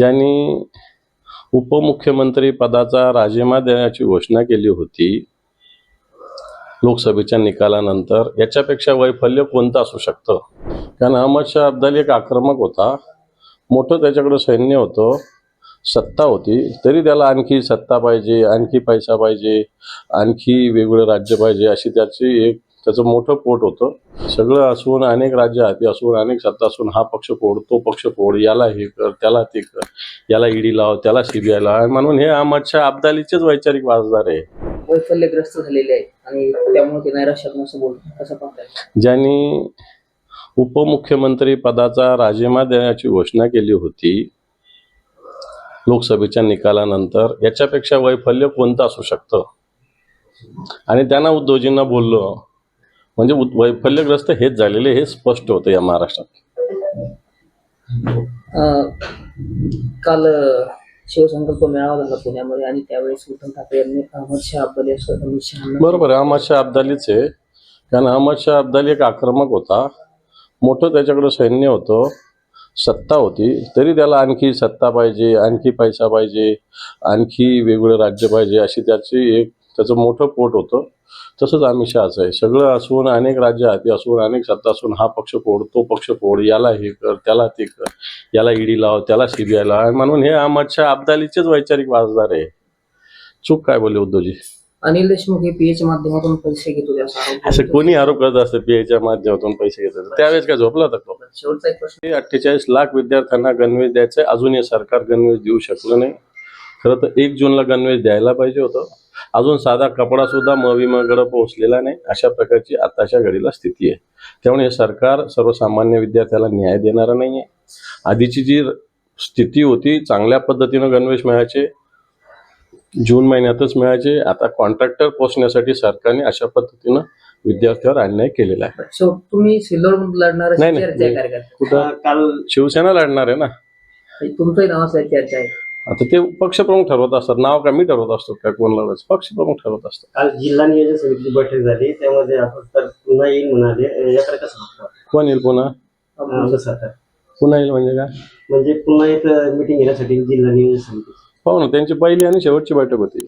त्यांनी उपमुख्यमंत्री पदाचा राजीनामा देण्याची घोषणा केली होती लोकसभेच्या निकालानंतर याच्यापेक्षा वैफल्य कोणतं असू शकतं? कारण अहमद शाह अब्दाली एक आक्रमक होता. मोठं त्याच्याकडं सैन्य होतं. सत्ता होती. तरी त्याला आणखी सत्ता पाहिजे आणखी पैसा पाहिजे आणखी वेगवेगळं राज्य पाहिजे अशी त्याची एक त्याचं मोठं पोट होतं. सगळं असून अनेक राज्य हाती असून अनेक सत्ता असून हा पक्ष फोड तो पक्ष फोड याला हे कर त्याला ते कर याला ईडी लाव त्याला सीबीआय लाव. म्हणून हे शाह अब्दालीचेच वैचारिक वारसदार आहे. वैफल्यग्रस्त झालेले आहेत आणि त्यामुळे ते नैराश्यात असं बोलतात कसं पाहताय? ज्यांनी उपमुख्यमंत्री पदाचा राजीनामा देण्याची घोषणा केली होती लोकसभेच्या निकालानंतर याच्यापेक्षा वैफल्य कोणतं असू शकतं? आणि त्यांना उद्धवजींना बोललो म्हणजे वैफल्यग्रस्त हेच झालेले हे स्पष्ट होतं या महाराष्ट्रात. काल शिवसंकल्प मेळावा झाला पुण्यामध्ये आणि त्यावेळेस उद्धव ठाकरे यांनी अहमद शाह अब्दाली अमित शहाना बरोबर आहे अहमद शाह अब्दालीच आहे. कारण अहमद शाह अब्दाली एक आक्रमक होता. मोठं त्याच्याकडं सैन्य होतं. सत्ता होती. तरी त्याला आणखी सत्ता पाहिजे आणखी पैसा पाहिजे आणखी वेगवेगळं राज्य पाहिजे अशी त्याची एक त्याचं मोठं पोट होतं. तसंच शहाचं आहे. सगळं असून अनेक राज्य हाती असून अनेक सत्ता असून हा पक्ष फोड तो पक्ष फोड याला हे कर त्याला ते कर याला ईडी लाव त्याला सीबीआय लाव. म्हणून हे शाह अब्दालीचेच वैचारिक वारसदार आहे. चूक काय बोलले उद्धवजी? अनिल देशमुख हे पीएच्या माध्यमातून पैसे घेत होते असा कोणी आरोप करत असतं पीआयच्या माध्यमातून पैसे घेतात त्यावेळेस काय झोपला होता तो? शेवटचा एक प्रश्न. अठ्ठेचाळीस लाख विद्यार्थ्यांना गणवेश द्यायचं अजून हे सरकार गणवेश देऊ शकलं नाही. खरं तर एक जूनला गणवेश द्यायला पाहिजे होतं. अजून साधा कपडा सुद्धा मविमाकडे पोहोचलेला नाही. अशा प्रकारची आताच्या घडीला स्थिती आहे. त्यामुळे हे सरकार सर्वसामान्य विद्यार्थ्याला न्याय देणारं नाही आहे आधीची जी स्थिती होती चांगल्या पद्धतीनं गणवेश मिळायचे जून महिन्यातच मिळायचे. आता कॉन्ट्रॅक्टर पोचण्यासाठी सरकारने अशा पद्धतीनं विद्यार्थ्यावर अन्याय केलेला आहे. शेवट तुम्ही सिल्लोड लढणार नाही, नाही. चर्चा आहे कार्यकर्ते कुठं? काल शिवसेना लढणार आहे ना. तुमचंही नावाचं चर्चा आहे. आता ते पक्षप्रमुख ठरवत असतात. नाव का मी ठरवत असतो काय कोण लढायचं पक्षप्रमुख ठरवत असतात. काल जिल्हा नियोजन समितीची बैठक झाली. त्यामध्ये आपण तर पुन्हा येईल म्हणाले. याकडे कसं बघता? कोण येईल पुन्हा? अं, कसं आता? पुन्हा येईल म्हणजे काय? म्हणजे पुन्हा एक मिटिंग घेण्यासाठी जिल्हा नियोजन समिती पाहू ना त्यांची पहिली आणि शेवटची बैठक होती.